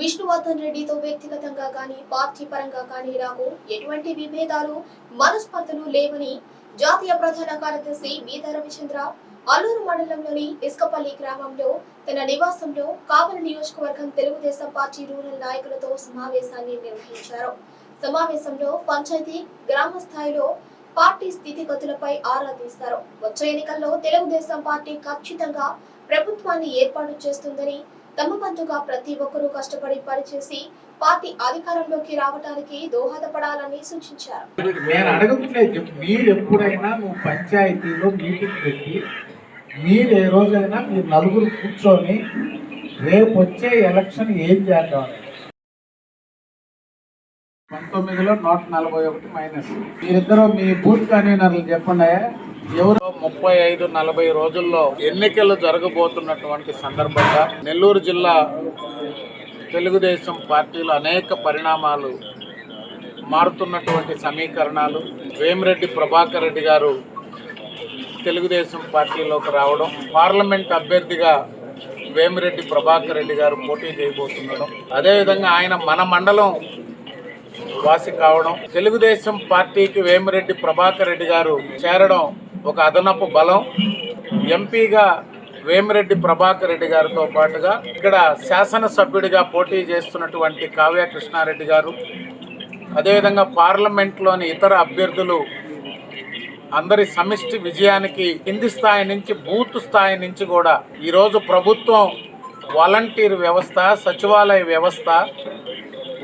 విష్ణువర్ధన్ రెడ్డితో వ్యక్తిగతంగా కానీ పార్టీ పరంగా కానీ నాకు ఎటువంటి విభేదాలు మనస్పర్ధలు లేవని జాతీయ ప్రధాన కార్యదర్శి బీద రవిచంద్ర అల్లూరు మండలంలోని ఇసుకపల్లి గ్రామంలో తన నివాసంలో కావలి నియోజకవర్గం తెలుగుదేశం పార్టీ రూరల్ నాయకులతో సమావేశాన్ని నిర్వహించారు. సమావేశంలో పంచాయతీ గ్రామ స్థాయిలో పార్టీ స్థితిగతులపై ఆరా తీశారు. వచ్చే ఎన్నికల్లో తెలుగుదేశం పార్టీ ఖచ్చితంగా ప్రభుత్వాన్ని ఏర్పాటు చేస్తుందని తమ వంతుగా ప్రతి ఒక్కరూ కష్టపడి పనిచేసి పార్టీ అధికారంలోకి రావడానికి దోహదపడాలని సూచించారు. నేను అడగట్లేదు మీరు ఎప్పుడైనా నువ్వు పంచాయతీలో మీటింగ్ పెట్టి మీరు ఏ రోజైనా మీరు నలుగురు కూర్చొని రేపు వచ్చే ఎలక్షన్ ఏం చేద్దాం? పంతొమ్మిదిలో నూట నలభై ఒకటి మైనస్. మీరిద్దరూ మీ బూత్ కన్వీనర్లు చెప్పండి ఎవరు? ముప్పై ఐదు నలభై రోజుల్లో ఎన్నికలు జరగబోతున్నటువంటి సందర్భంగా నెల్లూరు జిల్లా తెలుగుదేశం పార్టీలో అనేక పరిణామాలు మారుతున్నటువంటి సమీకరణాలు. వేమిరెడ్డి ప్రభాకర్ రెడ్డి గారు తెలుగుదేశం పార్టీలోకి రావడం పార్లమెంట్ అభ్యర్థిగా వేమిరెడ్డి ప్రభాకర్ రెడ్డి గారు పోటీ చేయబోతుండడం అదేవిధంగా ఆయన మన మండలం వాసి కావడం తెలుగుదేశం పార్టీకి వేమిరెడ్డి ప్రభాకర్ రెడ్డి గారు చేరడం ఒక అదనపు బలం ఎంపీగా వేమిరెడ్డి ప్రభాకర్ రెడ్డి గారితో పాటుగా ఇక్కడ శాసనసభ్యుడిగా పోటీ చేస్తున్నటువంటి కావ్య కృష్ణారెడ్డి గారు అదేవిధంగా పార్లమెంట్లోని ఇతర అభ్యర్థులు అందరి సమిష్టి విజయానికి కింది స్థాయి నుంచి బూత్ స్థాయి నుంచి కూడా ఈరోజు ప్రభుత్వం వాలంటీర్ వ్యవస్థ సచివాలయ వ్యవస్థ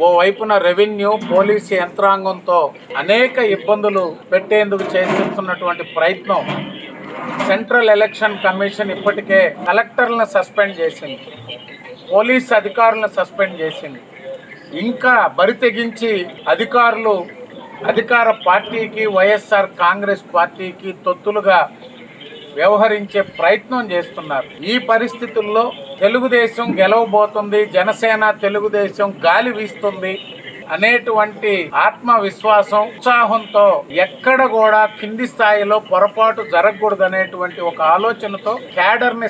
ఓ వైపున రెవెన్యూ పోలీసు యంత్రాంగంతో అనేక ఇబ్బందులు పెట్టేందుకు చేస్తున్నటువంటి ప్రయత్నం సెంట్రల్ ఎలక్షన్ కమిషన్ ఇప్పటికే కలెక్టర్లను సస్పెండ్ చేసింది పోలీస్ అధికారులను సస్పెండ్ చేసింది. ఇంకా బరి తెగించి అధికారులు అధికార పార్టీకి వైఎస్ఆర్ కాంగ్రెస్ పార్టీకి తొత్తులుగా వ్యవహరించే ప్రయత్నం చేస్తున్నారు. ఈ పరిస్థితుల్లో తెలుగుదేశం గెలవబోతుంది జనసేన తెలుగుదేశం గాలి వీస్తుంది అనేటువంటి ఆత్మవిశ్వాసం ఉత్సాహంతో ఎక్కడ కూడా కింది స్థాయిలో పొరపాటు జరగకూడదు అనేటువంటి ఒక ఆలోచనతో క్యాడర్ని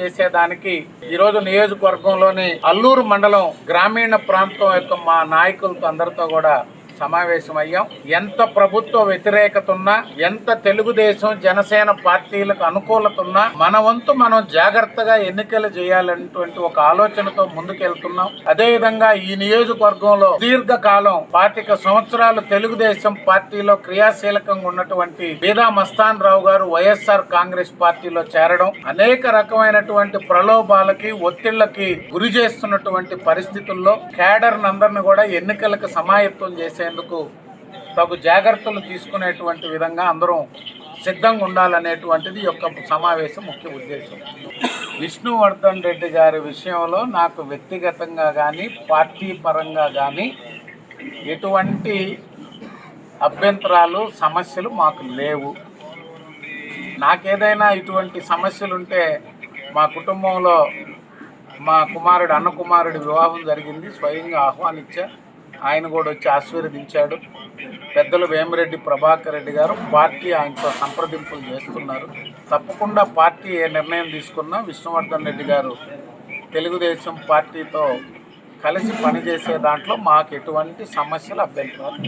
చేసేదానికి ఈరోజు నియోజకవర్గంలోని అల్లూరు మండలం గ్రామీణ ప్రాంతం యొక్క మా నాయకులతో అందరితో కూడా సమావేశమయ్యాం. ఎంత ప్రభుత్వ వ్యతిరేకత ఉన్నా ఎంత తెలుగుదేశం జనసేన పార్టీలకు అనుకూలత ఉన్నా మన వంతు మనం జాగ్రత్తగా ఎన్నికలు చేయాలనేటువంటి ఒక ఆలోచనతో ముందుకెళ్తున్నాం. అదేవిధంగా ఈ నియోజకవర్గంలో దీర్ఘకాలం పాతిక సంవత్సరాలు తెలుగుదేశం పార్టీలో క్రియాశీలకంగా ఉన్నటువంటి బీదా మస్తాన్ రావు గారు వైఎస్ఆర్ కాంగ్రెస్ పార్టీలో చేరడం అనేక రకమైనటువంటి ప్రలోభాలకి ఒత్తిళ్ళకి గురి చేస్తున్నటువంటి పరిస్థితుల్లో కేడర్ నందర్ని కూడా ఎన్నికలకు సమాయత్తం చేసేందుకు తగు జాగ్రత్తలు తీసుకునేటువంటి విధంగా అందరం సిద్ధంగా ఉండాలనేటువంటిది యొక్క సమావేశం ముఖ్య ఉద్దేశం. విష్ణువర్ధన్ రెడ్డి గారి విషయంలో నాకు వ్యక్తిగతంగా కానీ పార్టీ పరంగా కానీ ఎటువంటి అభ్యంతరాలు సమస్యలు మాకు లేవు. నాకేదైనా ఇటువంటి సమస్యలు ఉంటే మా కుటుంబంలో మా కుమారుడు అన్న కుమారుడి వివాహం జరిగింది. స్వయంగా ఆహ్వానించా. ఆయన కూడా వచ్చి ఆశీర్వదించాడు. పెద్దలు వేమిరెడ్డి ప్రభాకర్ రెడ్డి గారు పార్టీ ఆయనతో సంప్రదింపులు చేస్తున్నారు. తప్పకుండా పార్టీ ఏ నిర్ణయం తీసుకున్నా విష్ణువర్ధన్ రెడ్డి గారు తెలుగుదేశం పార్టీతో కలిసి పనిచేసే దాంట్లో మాకు ఎటువంటి సమస్యలు అభ్యంతరాలు